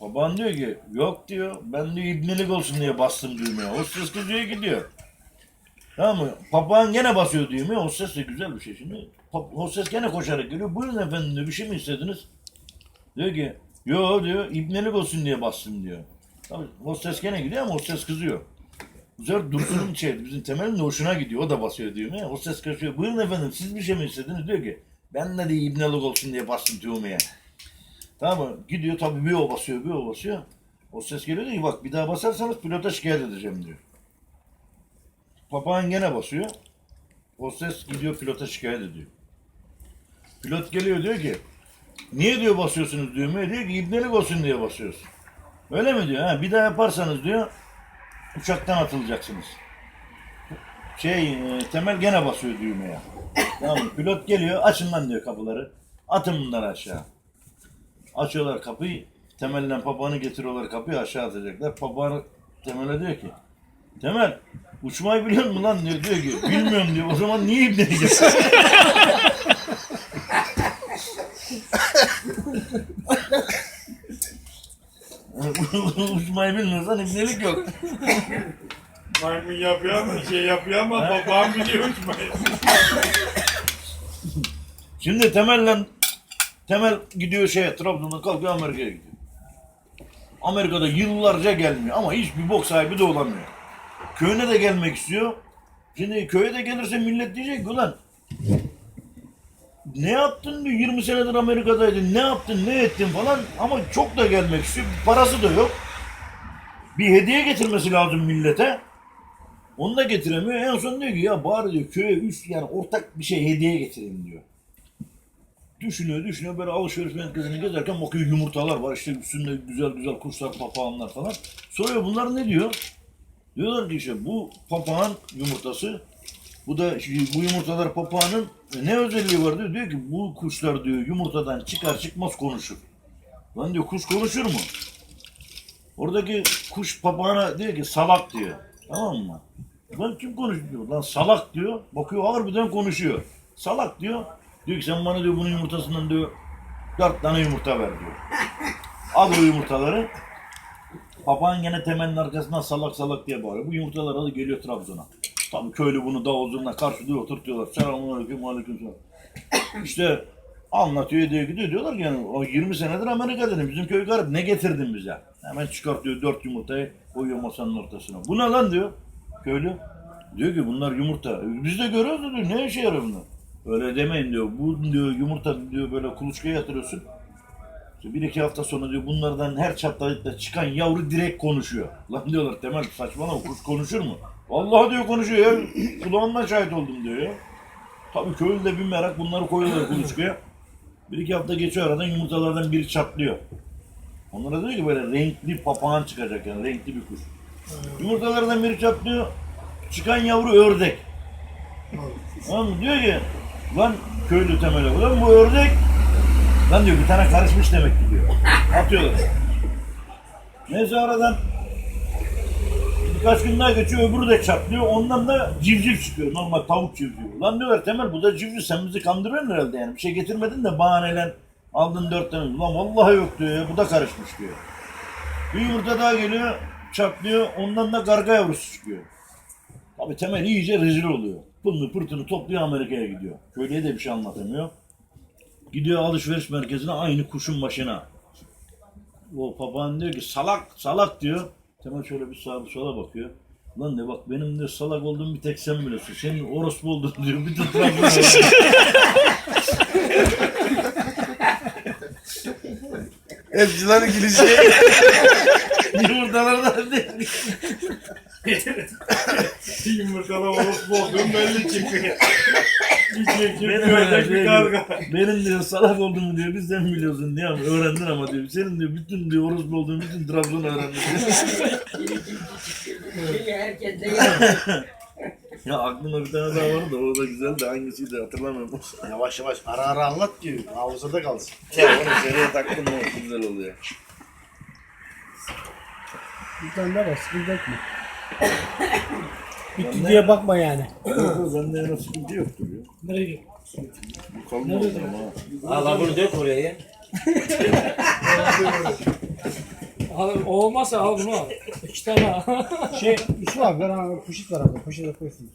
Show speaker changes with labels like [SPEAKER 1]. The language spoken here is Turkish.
[SPEAKER 1] Baban diyor ki yok diyor ben diyor ibnelik olsun diye bastım düğmeye. O ses kızıyor gidiyor. Tamam mı? Papağan gene basıyor düğmeye. O ses de güzel bir şey şimdi. Pa- O ses gene koşarak geliyor. Buyurun efendim diyor bir şey mi istediniz? Diyor ki yo diyor ibnelik olsun diye bastım diyor. Tabii o ses gene gidiyor ama o ses kızıyor. Bu sefer Dursun'un şey, bizim temelin de hoşuna gidiyor. O da basıyor düğmeye. O ses kaçıyor. Buyurun efendim siz bir şey mi istediniz? Diyor ki ben de diyor ibnelik olsun diye bastım düğmeye. Tamam mı? Gidiyor tabii bir o basıyor bir o basıyor. O ses geliyor diyor ki bak bir daha basarsanız pilota şikayet edeceğim diyor. Papağan gene basıyor. O ses gidiyor pilota şikayet ediyor. Pilot geliyor diyor ki niye diyor basıyorsunuz düğmeye? Diyor ki ibnelik olsun diye basıyoruz. Öyle mi diyor? Ha, bir daha yaparsanız diyor uçaktan atılacaksınız. Şey e, temel gene basıyor düğmeye. Tamam? Pilot geliyor açın lan diyor kapıları. Atın bunları aşağı. Açıyorlar kapıyı. Temelden papağanı getiriyorlar kapıyı aşağı atacaklar. Papağanı Temel'e diyor ki Temel uçmayı biliyor musun lan diyor. Diyor ki bilmiyorum diyor. O zaman niye ibnelik yapıyorsun? Uçmayı bilmiyorsan ibnelik yok.
[SPEAKER 2] Maymun yapıyor ama şey yapıyor ama babam biliyor uçmayı.
[SPEAKER 1] Şimdi Temel'le Temel gidiyor şeye Trabzon'da kalkıyor Amerika'ya gidiyor. Amerika'da yıllarca gelmiyor ama hiçbir bok sahibi de olamıyor. Köyüne de gelmek istiyor. Şimdi köye de gelirse millet diyecek ki ulan ne yaptın diyor 20 senedir Amerika'daydın ne yaptın ne ettin falan ama çok da gelmek istiyor parası da yok. Bir hediye getirmesi lazım millete. Onu da getiremiyor. En son diyor ki ya bari diyor köye üst yani ortak bir şey hediye getireyim diyor. Düşünüyor düşünüyor böyle alışveriş merkezini gezerken bakıyor yumurtalar var işte üstünde güzel güzel kuşlar papağanlar falan. Soruyor bunlar ne diyor? Diyorlar ki işte bu papağan yumurtası bu da bu yumurtalar papağanın ne özelliği var diyor. Diyor ki bu kuşlar diyor yumurtadan çıkar çıkmaz konuşur. Lan diyor kuş konuşur mu? Oradaki kuş papağana diyor ki salak diyor. Tamam mı? Lan kim konuşuyor? Lan salak diyor. Bakıyor harbiden konuşuyor. Salak diyor. Diyor ki sen bana diyor bunun yumurtasından diyor dört tane yumurta ver diyor. Al o yumurtaları. Papağan gene temelin arkasından salak salak diye bağırıyor. Bu yumurtalar alı geliyor Trabzon'a. Tabii köylü bunu davul zurna karşılıyor oturtuyorlar. Selamun aleyküm aleyküm selam. İşte anlatıyor ediyor gidiyor diyorlar ki yani o 20 senedir Amerika'da bizim köy garip ne getirdin bize? Hemen çıkartıyor dört yumurtayı koyuyor masanın ortasına. Bu ne lan diyor köylü. Diyor ki bunlar yumurta. "E, Biz de görüyoruz diyor ne işe yarıyor bunlar? Öyle demeyin diyor. Bu diyor yumurta diyor böyle kuluçkaya yatırıyorsun. İşte bir iki hafta sonra diyor bunlardan her çatlayıkta çıkan yavru direkt konuşuyor. Lan diyorlar Temel saçmalama kuş konuşur mu? Vallahi diyor konuşuyor ya. Kulağımdan şahit oldum diyor ya. Tabii köylüde bir merak bunları koyuyorlar kuluçkaya. Bir iki hafta geçiyor aradan yumurtalardan biri çatlıyor. Onlara diyor ki böyle renkli papağan çıkacak yani renkli bir kuş. Yumurtalardan biri çatlıyor. Çıkan yavru ördek. Tamam mı? Diyor ki lan köylü temele lan bu ördek lan diyor bir tane karışmış demek ki diyor. Atıyorlar. Neyse aradan birkaç gün daha geçiyor öbürü de çatlıyor. Ondan da civciv çıkıyor. Normal tavuk civcivi. Lan diyorlar Temel bu da civciv sen bizi kandırıyorsun herhalde yani. Bir şey getirmedin de bahaneyle aldın dört tane. Lan vallahi yok diyor ya bu da karışmış diyor. Bir yumurta daha geliyor çatlıyor. Ondan da garga yavrusu çıkıyor. Tabii Temel iyice rezil oluyor. Pılını pırtını topluyor Amerika'ya gidiyor. Köylüye de bir şey anlatamıyor. Gidiyor alışveriş merkezine aynı kuşun başına. O papağan diyor ki salak salak diyor. Temel şöyle bir sağa bir sola bakıyor. Lan de bak benim de salak olduğumu bir tek sen biliyorsun. Senin orospu olduğunu diyor. Bütün Trabzon
[SPEAKER 3] Hepsilerin gülüşü.
[SPEAKER 1] yumurtalardan değil.
[SPEAKER 2] Yumurtalı olup olduğum belli çıkıyor. Bir çekip
[SPEAKER 1] Benim, öyle
[SPEAKER 2] bir karga.
[SPEAKER 1] diyor, benim diyor salak olduğumu diyor biz sen biliyorsun diyor ama öğrendin ama diyor. Senin diyor bütün diyor orospu olduğunu bütün Trabzon öğrendi diyor.
[SPEAKER 4] Herkes de
[SPEAKER 1] ya aklımda bir tane daha vardı o da güzeldi hangisiydi hatırlamıyorum.
[SPEAKER 3] Yavaş yavaş ara ara anlat ki hafızada kalsın.
[SPEAKER 1] ya onu seriye taktım mı güzel oluyor.
[SPEAKER 5] Bir tane daha var, sıkıntı etme. Bitti diye bakma yani.
[SPEAKER 1] Öyle sıkıntı yoktur ya.
[SPEAKER 5] Nereye
[SPEAKER 1] Bu kalmaz ama.
[SPEAKER 6] Allah bunu dök oraya. Al, o olmazsa al bunu al. İki tane al.
[SPEAKER 5] Şey Yusuf abi ver abi poşet var abi. Poşete koysun.